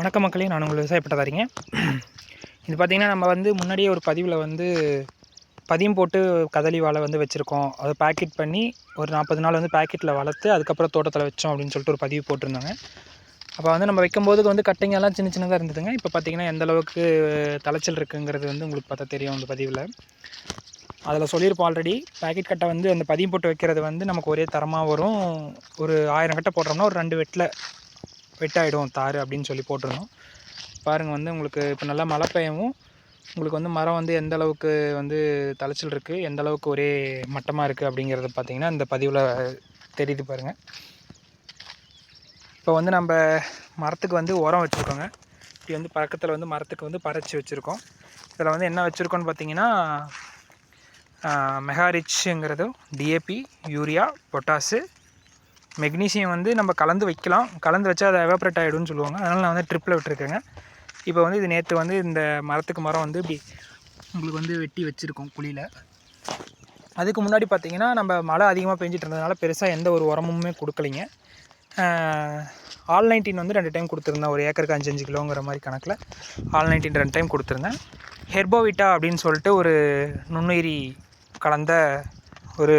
வணக்க மக்களே நான் உங்கள் விவசாயப்பட்டதாரிங்க இது பார்த்திங்கன்னா நம்ம வந்து முன்னாடியே ஒரு பதிவில் வந்து பதியம் போட்டு கதலி வாழை வந்து வச்சுருக்கோம். அதை பேக்கெட் பண்ணி ஒரு நாற்பது நாள் வந்து பேக்கெட்டில் வளர்த்து அதுக்கப்புறம் தோட்டத்தில் வச்சோம் அப்படின்னு சொல்லிட்டு ஒரு பதிவு போட்டிருந்தாங்க. அப்போ வந்து நம்ம வைக்கும்போது வந்து கட்டிங்கெல்லாம் சின்ன சின்னதாக இருந்ததுங்க. இப்போ பார்த்திங்கன்னா எந்த அளவுக்கு தலைச்சல் இருக்குங்கிறது வந்து உங்களுக்கு பார்த்தா தெரியும் அந்த பதிவில். அதில் சொல்லியிருப்போம் ஆல்ரெடி பேக்கெட் கட்டை வந்து அந்த பதியம் போட்டு வைக்கிறது வந்து நமக்கு ஒரே தரமாக வரும். ஒரு ஆயிரம் கட்டை போடுறோம்னா ஒரு ரெண்டு வெட்டில் வெட்டாயிடும் தார் அப்படின்னு சொல்லி போட்டிருந்தோம். பாருங்கள் வந்து உங்களுக்கு இப்போ நல்லா மழை பெய்யவும் உங்களுக்கு வந்து மரம் வந்து எந்த அளவுக்கு வந்து தலைச்சல் இருக்குது எந்த அளவுக்கு ஒரே மட்டமாக இருக்குது அப்படிங்கிறத பார்த்தீங்கன்னா இந்த பதிவில் தெரியுது பாருங்கள் இப்போ வந்து நம்ம மரத்துக்கு வந்து உரம் வச்சுருக்கோங்க. இப்படி வந்து பக்கத்தில் வந்து மரத்துக்கு வந்து பறைச்சி வச்சுருக்கோம். இதில் வந்து என்ன வச்சுருக்கோன்னு பார்த்தீங்கன்னா மெகாரிச்சுங்கிறது டிஏபி யூரியா பொட்டாஸு மெக்னீசியம் வந்து நம்ம கலந்து வைக்கலாம். கலந்து வச்சா அதை எவாப்ரேட் ஆகிடும்னு சொல்லுவாங்க. அதனால் நான் வந்து ட்ரிப்பில் விட்டுருக்கேங்க. இப்போ வந்து இது நேற்று வந்து இந்த மரத்துக்கு மரம் வந்து இப்படி உங்களுக்கு வந்து வெட்டி வச்சுருக்கோம் குழியில். அதுக்கு முன்னாடி பார்த்திங்கன்னா நம்ம மழை அதிகமாக பெஞ்சிட்டு இருந்ததுனால பெருசாக எந்த ஒரு உரமுமே கொடுக்கலிங்க. ஆல் நைன்டீன் வந்து ரெண்டு டைம் கொடுத்துருந்தேன். ஒரு ஏக்கருக்கு அஞ்சு அஞ்சு கிலோங்கிற மாதிரி கணக்கில். ஆல் நைன்டீன் ரெண்டு டைம் கொடுத்துருந்தேன். ஹெர்போவிட்டா அப்படின்னு சொல்லிட்டு ஒரு நுண்ணுயிரி கலந்த ஒரு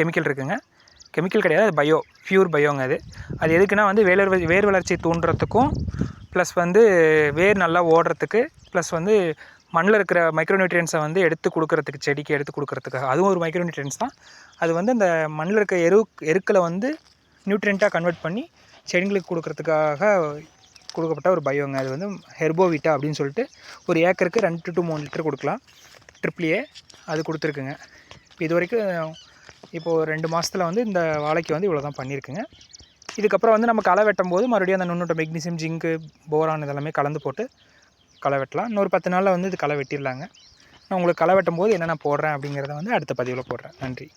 கெமிக்கல் இருக்குங்க. கெமிக்கல் கிடையாது அது பயோ ப்யூர் பயோங்க அது. அது எதுக்குன்னா வந்து வேலர் வேர் வளர்ச்சி தூண்டுறதுக்கும் ப்ளஸ் வந்து வேர் நல்லா ஓடுறதுக்கு ப்ளஸ் வந்து மண்ணில் இருக்கிற மைக்ரோநியூட்ரியன்ஸை வந்து எடுத்து கொடுக்குறதுக்கு செடிக்கு எடுத்து கொடுக்குறதுக்காக. அதுவும் ஒரு மைக்ரோநியூட்ரியன்ஸ் தான். அது வந்து அந்த மண்ணில் இருக்க எரு எருக்களை வந்து நியூட்ரியண்ட்டாக கன்வெர்ட் பண்ணி செடிங்களுக்கு கொடுக்குறதுக்காக கொடுக்கப்பட்ட ஒரு பயோங்க. அது வந்து ஹெர்போவிட்டா அப்படின்னு சொல்லிட்டு ஒரு ஏக்கருக்கு ரெண்டு டு மூணு லிட்டர் கொடுக்கலாம். ட்ரிப்ளியே அது கொடுத்துருக்குங்க. இது வரைக்கும் இப்போது ரெண்டு மாதத்தில் வந்து இந்த வாழைக்கு வந்து இவ்வளோ தான் பண்ணியிருக்குங்க. இதுக்கப்புறம் வந்து நம்ம களை வெட்டும் போது மறுபடியும் அந்த நுண்ணூட்ட மெக்னீசியம் ஜிங்கு போரான் இதெல்லாமே கலந்து போட்டு களை வெட்டலாம். இன்னொரு பத்து நாளில் வந்து இது களை வெட்டிடலாங்க. நான் உங்களுக்கு களை வெட்டும் போது என்னென்ன போடுறேன் அப்படிங்கிறத வந்து அடுத்த பதிவில் போடுறேன். நன்றி.